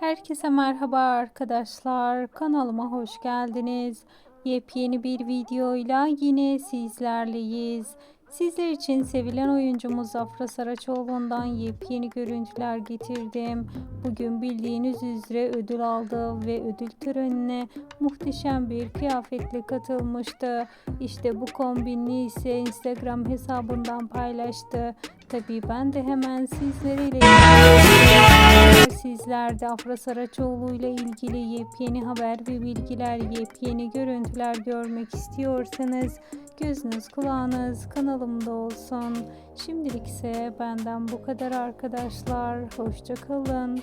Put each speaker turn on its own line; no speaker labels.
Herkese merhaba arkadaşlar. Kanalıma hoş geldiniz. Yepyeni bir videoyla yine sizlerleyiz. Sizler için sevilen oyuncumuz Afra Saraçoğlu'ndan yepyeni görüntüler getirdim. Bugün bildiğiniz üzere ödül aldı ve ödül törenine muhteşem bir kıyafetle katılmıştı. İşte bu kombinli ise Instagram hesabından paylaştı. Tabii ben de hemen sizleriyle Sizler de Afra Saraçoğlu ile ilgili yepyeni haber ve bilgiler, yepyeni görüntüler görmek istiyorsanız gözünüz kulağınız kanalımda olsun. Şimdilik ise benden bu kadar arkadaşlar. Hoşçakalın.